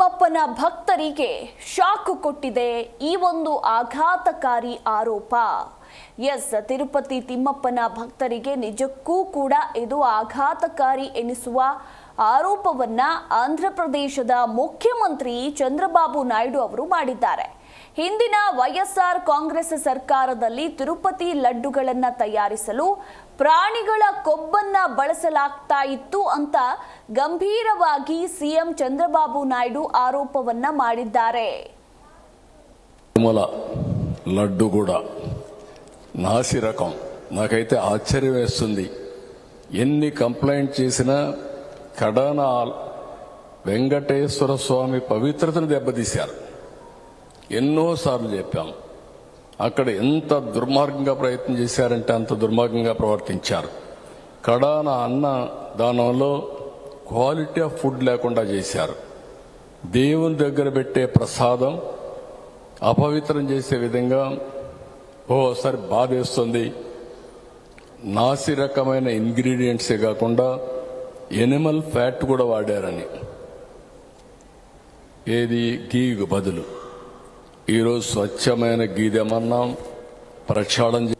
ತಿಮ್ಮಪ್ಪನ ಭಕ್ತರಿಗೆ ಶಾಕ್ ಕೊಟ್ಟಿದೆ ಈ ಒಂದು ಆಘಾತಕಾರಿ ಆರೋಪ. ಎಸ್, ತಿರುಪತಿ ತಿಮ್ಮಪ್ಪನ ಭಕ್ತರಿಗೆ ನಿಜಕ್ಕೂ ಕೂಡ ಇದು ಆಘಾತಕಾರಿ ಎನಿಸುವ ಆರೋಪವನ್ನ ಆಂಧ್ರ ಪ್ರದೇಶದ ಮುಖ್ಯಮಂತ್ರಿ ಚಂದ್ರಬಾಬು ನಾಯ್ಡು ಅವರು ಮಾಡಿದ್ದಾರೆ. ಹಿಂದಿನ ವೈಎಸ್ಆರ್ ಕಾಂಗ್ರೆಸ್ ಸರ್ಕಾರದಲ್ಲಿ ತಿರುಪತಿ ಲಡ್ಡುಗಳನ್ನು ತಯಾರಿಸಲು ಪ್ರಾಣಿಗಳ ಕೊಬ್ಬನ್ನ ಬಳಸಲಾಗ್ತಾ ಇತ್ತು ಅಂತ ಗಂಭೀರವಾಗಿ ಸಿಎಂ చంద్రబాబు నాయుడు ఆరోపవన్న ಮಾಡಿದ್ದಾರೆ తిరుమల లడ్డు కూడా నాసి రకం నాకైతే ఆశ్చర్యం వేస్తుంది ఎన్ని కంప్లైంట్ చేసినా కడాన వెంకటేశ్వర స్వామి పవిత్రతను దెబ్బతీశారు ఎన్నోసార్లు చెప్పాం అక్కడ ఎంత దుర్మార్గంగా ప్రయత్నం చేశారంటే అంత దుర్మార్గంగా ప్రవర్తించారు కడాన అన్న దానంలో క్వాలిటీ ఆఫ్ ఫుడ్ లేకుండా చేశారు. దేవుని దగ్గర పెట్టే ప్రసాదం అపవిత్రం చేసే విధంగా ఓసారి బాధేస్తుంది. నాసి రకమైన ఇంగ్రీడియంట్సే కాకుండా ఎనిమల్ ఫ్యాట్ కూడా వాడారని. ఏది? గీకు బదులు. ఈరోజు స్వచ్ఛమైన గీదెమన్నాం ప్రక్షాళన చే-